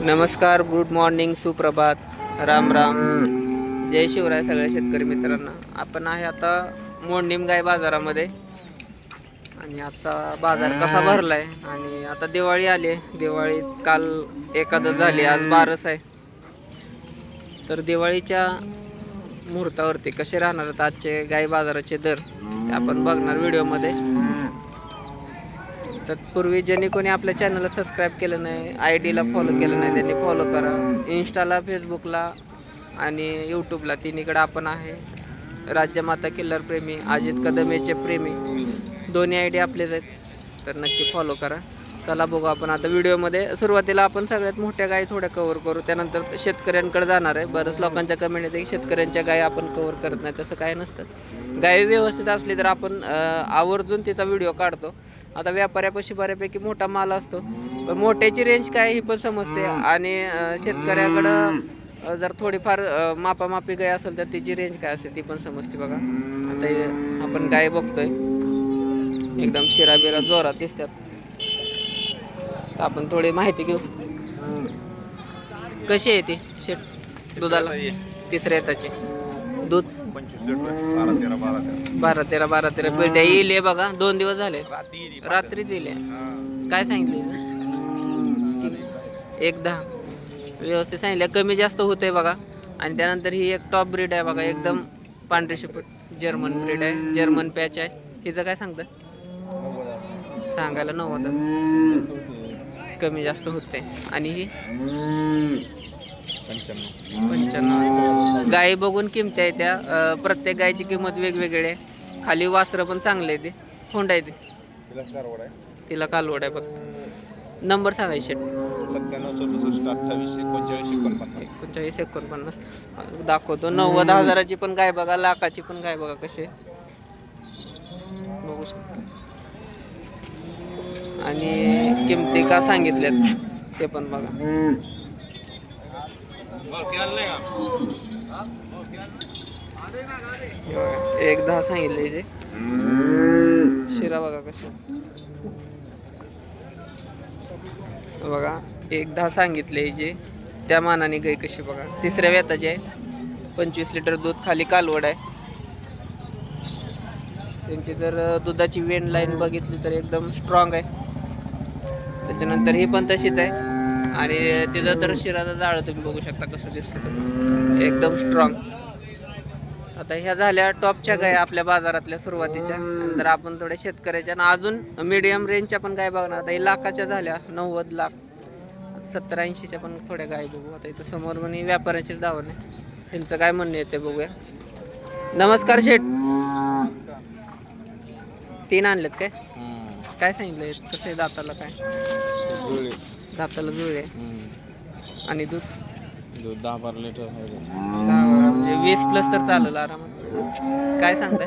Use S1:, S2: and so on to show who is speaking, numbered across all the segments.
S1: नमस्कार good morning सुप्रभात. राम राम. जय शिवराय सगळ्या शेतकरी मित्रांना. आपण आहे आता मोडणीम गाय बाजारामध्ये. आणि आता बाजार कसा भरलाय? आणि आता दिवाळी आली आहे. दिवाळी काल एकादश झाली आज बारस आहे. तर दिवाळीच्या मुहूर्तावरती कसे राहणार आहेत आजचे गाय बाजाराचे दर? ते आपण बघणार व्हिडिओमध्ये. तत्पूर्वी ज्यांनी कोणी आपल्या चॅनलला सबस्क्राईब केलं नाही आय डीला फॉलो केलं नाही त्यांनी फॉलो करा. इन्स्टाला फेसबुकला आणि यूट्यूबला तिन्हीकडे आपण आहे. राज्यमाता किल्लर प्रेमी अजित याचे प्रेमी. दोन्ही आय डी आपलेच आहेत. तर नक्की फॉलो करा. चला बघू आपण आता व्हिडिओमध्ये. सुरुवातीला आपण सगळ्यात मोठ्या गायी थोड्या कवर करू. त्यानंतर शेतकऱ्यांकडे जाणार आहे. बरंच लोकांच्या कमेंट येते की शेतकऱ्यांच्या गायी आपण कवर करत नाही. तसं काय नसतं. गायी व्यवस्थित असली तर आपण आवर्जून तिचा व्हिडिओ काढतो. आता व्यापाऱ्यापाशी बऱ्यापैकी मोठा माल असतो. पण मोठ्याची रेंज काय ही पण समजते. आणि शेतकऱ्याकडं जर थोडीफार मापामापी गाय असेल तर तिची रेंज काय असते ती पण समजते बघा. आता आपण गाय बघतोय. एकदम शिरा बिरा जोरात दिसतात. आपण थोडी माहिती घेऊ. कशी आहे ती शेट दुधाला? तिसऱ्या येताची. दूध?
S2: पंचवीस लिटर बारा तेरा बारा तेरा.
S1: बारा तेरा बारा तेरा. पेट्या येईल हे बघा. दोन दिवस झाले.
S2: रात्री
S1: रात्री दिले काय सांगितले एक दहा. व्यवस्थित सांगितलं. कमी जास्त होते बघा. आणि त्यानंतर ही एक टॉप ब्रीड आहे बघा. एकदम पांढरी शिपट जर्मन ब्रीड आहे. जर्मन पॅच आहे. हिचं काय सांगतं सांगायला नव्वद कमी जास्त होते. आणि ही?
S2: पंच्याण्णव
S1: गायी बघून किमती आहे त्या. प्रत्येक गायची किंमत वेगवेगळी आहे. खाली वासरं पण चांगले आहे ते होंड आहे. ते
S2: तिला
S1: कालवड आहे फक्त नंबर सांगायचे
S2: एकोणचाळीस एकोणपन्नास.
S1: दाखवतो. नव्वद हजाराची पण गाय बघा. लाखाची पण गाय बघा कसे बघू शकता. आणि किमती का सांगितल्यात ते पण बघा. एक दहा सांगितले जे. शिरा बघा कसे बघा एक दहा सांगितले जे. त्या मानाने गाय कशी बघा. तिसऱ्या व्याताची आहे. पंचवीस लिटर दूध खाली कालवड आहे. त्यांची जर दुधाची वेन लाईन बघितली तर एकदम स्ट्रॉंग आहे. त्याच्यानंतर ही पण तशीच आहे. आणि तिथं तर शिराचा जाळं तुम्ही बघू शकता कसं दिसतं तुम्ही एकदम स्ट्रॉंग आता ह्या झाल्या टॉपच्या गाय आपल्या बाजारातल्या सुरुवातीच्या. नंतर आपण थोड्या शेतकऱ्याच्या आणि अजून मीडियम रेंजच्या पण गाय बघणार. आता ही लाखाच्या झाल्या नव्वद लाख सत्तर ऐंशीच्या पण थोड्या गाय बघू. आता इथं समोर म्हणे व्यापाऱ्याचीच दावण आहे. त्यांचं काय म्हणणं येते बघूया. नमस्कार शेठ. तीन आणलेत काय? काय सांगितलंय? कसं दाताला काय? दाताला जुळे आणि दूध?
S2: दूध दहा बारा लिटर आहे.
S1: दहा बारा म्हणजे वीस प्लस तर चालेल आरामात. काय सांगताय?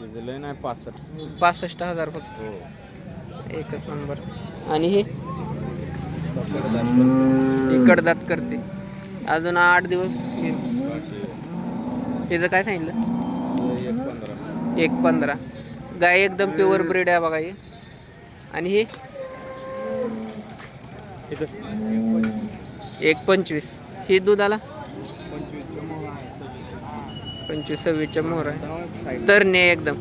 S2: तिचं लय नाही पासष्ट.
S1: पासष्ट हजार फक्त.
S2: हो.
S1: एकच नंबर आणि ही? ही कडदात करते. अजून आठ दिवस. हिचं काय सांगितलं?
S2: एक पंधरा.
S1: एक पंधरा. गाय एकदम प्युअर ब्रीड आहे बघा ही. आणि ही? एक पंचवीस. ही दुधाला? पंचवीस सव्वीसच्या मोहर आहे. तरणे एकदम.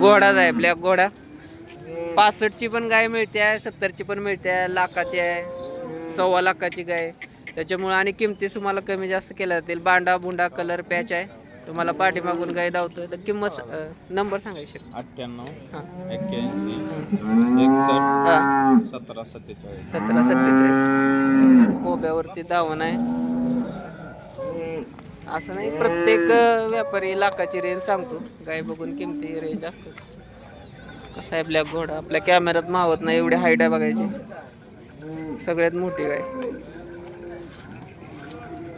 S1: घोडाच आहे ब्लॅक घोडा. पासष्टची पण गाय मिळते आहे सत्तरची पण मिळते आहे लाखाची आहे सव्वा लाखाची गाय. त्याच्यामुळे आणि किमती तुम्हाला कमी जास्त केल्या जातील. बांडा बुंडा कलर पॅच आहे. तुम्हाला पाठीमागून गाय धावतो तर किंमत नंबर सांगायची
S2: अठ्ठ्याण्णव
S1: हां.
S2: एक्क्याऐंशी एकसष्ट सतरा सत्तेचाळीस.
S1: सतरा सत्तेचाळीस. कोब्यावरती धावण आहे. असं नाही प्रत्येक व्यापारी लाखाची रेंज सांगतो. गाय बघून किमती रेंज असतो कसा आहे ब्लॅक घोडा. आपल्या कॅमेऱ्यात मावत नाही एवढी हाईट आहे बघायची. सगळ्यात मोठी गाय.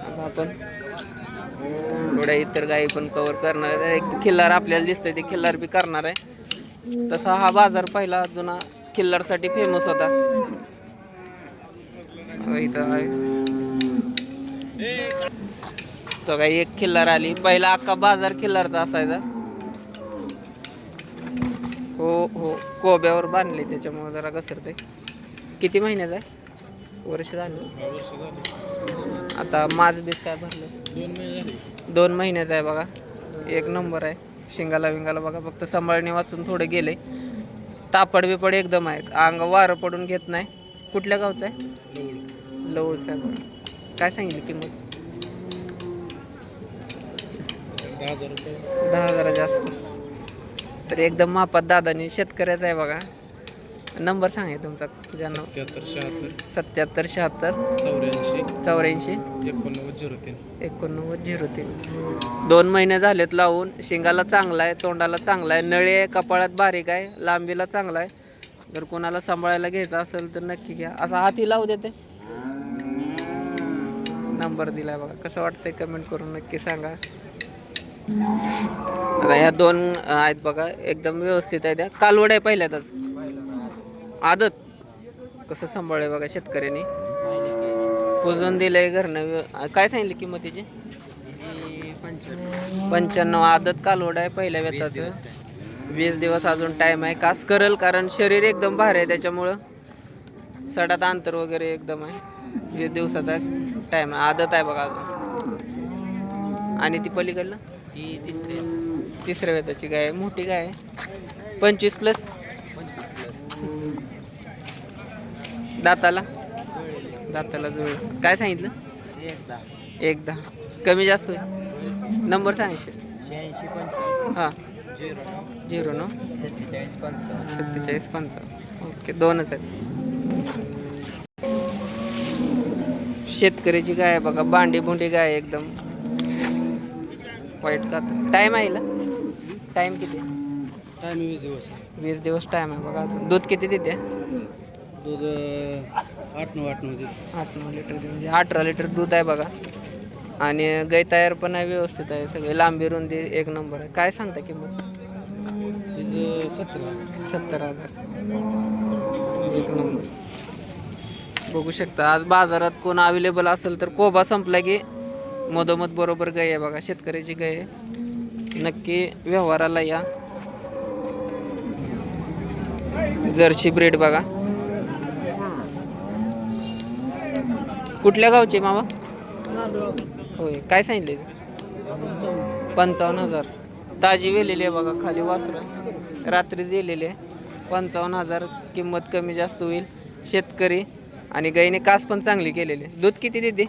S1: आता आपण थोड्या इतर गायी पण कवर करणार आहे एक खिल्लार आपल्याला दिसतंय ते खिल्लार बी करणार आहे. तसा हा बाजार पहिला जुना खिल्लारसाठी फेमस होता. इथं तो काही एक खिल्लार आली. पहिला अख्खा बाजार खिल्लारचा असायचा. हो हो. कोब्यावर बांधले त्याच्यामुळे जरा घसरते किती महिन्याचा आहे? वर्ष झालं आता माझ बीस काय भरलं? दोन महिन्याचा आहे बघा. एक नंबर आहे. शिंगाला विंगाला बघा फक्त सांभाळणे वाचून थोडे गेले. तापड बिपड एकदम आहे. अंग वारं पडून घेत नाही. कुठल्या गावचं आहे? लवळचं आहे बघा. काय सांगितली किंमत? दहा हजाराच्या आसपास. तर एकदम मापात दादानी शेतकऱ्याचा आहे बघा. नंबर सांगा तुमचा ज्यांना
S2: सत्याहत्तर शहात्तर.
S1: सत्याहत्तर शहात्तर.
S2: चौऱ्याऐंशी.
S1: चौऱ्याऐंशी.
S2: एकोणनव्वद झिरो तीन.
S1: एकोणनव्वद झिरो तीन. दोन महिने झालेत लावून शिंगाला चांगला आहे तोंडाला चांगला आहे नळे आहे कपाळात बारीक आहे लांबीला चांगला आहे. जर कोणाला सांभाळायला घ्यायचं असेल तर नक्की घ्या. असा हाती लावू देते नंबर दिलाय बघा. कसं वाटतंय कमेंट करून नक्की सांगा. आता ह्या दोन आहेत बघा. एकदम व्यवस्थित आहे त्या. कालवड आहे पहिल्यातच. आदत. कसं सांभाळलंय बघा शेतकऱ्यांनी. पुजून दिलंय घरनं. काय सांगितली किंमत तिची पंच्याण्णव. आदत कालवड आहे पहिल्या वेताचं वीस दिवस अजून टाइम आहे. कास करल कारण शरीर एकदम भारी आहे त्याच्यामुळं. सडात अंतर वगैरे एकदम आहे. वीस दिवसाचा टाइम आहे. आदत आहे बघा अजून. आणि ती पलीकडलं? तिसऱ्या वेताची गाय आहे. मोठी गाय आहे. पंचवीस प्लस दाताला? दाताला जुळ काय सांगितलं? एक दहा कमी जास्त? नंबर सांगायचे हां. झिरो नऊ. सत्तेचाळीस पंचावन्न. ओके दोनच आहेत. शेतकऱ्याची गाय आहे बघा. बांडी बुंडी गाय एकदम. वाईट का टाईम आहे ना टाईम किती?
S2: टाइम वीस दिवस.
S1: वीस दिवस टाईम आहे बघा. दूध किती देते?
S2: दूध आठ नऊ आठ नऊ
S1: आठ नऊ लिटर म्हणजे अठरा लिटर दूध आहे बघा. आणि गाय तयार पण आहे व्यवस्थित आहे. सगळे लांबी रुंदी एक नंबर आहे. काय सांगता किंमत?
S2: तिचं सतरा
S1: सत्तर हजार. एक नंबर. बघू शकता आज बाजारात कोण अवेलेबल असेल तर कोबा संपला की मधोमध बरोबर गाय आहे बघा. शेतकऱ्याची गाय आहे. नक्की व्यवहाराला या. जर्सी ब्रेड बघा. कुठल्या गावचे मामा? होय काय सांगितले? पंचावन्न. हजार. ताजी वेलेली आहे बघा खाली वासरं. रात्री दिलेली आहे. पंचावन्न हजार किंमत कमी जास्त होईल. शेतकरी आणि गाईने कास पण चांगली केलेली दूध किती देते?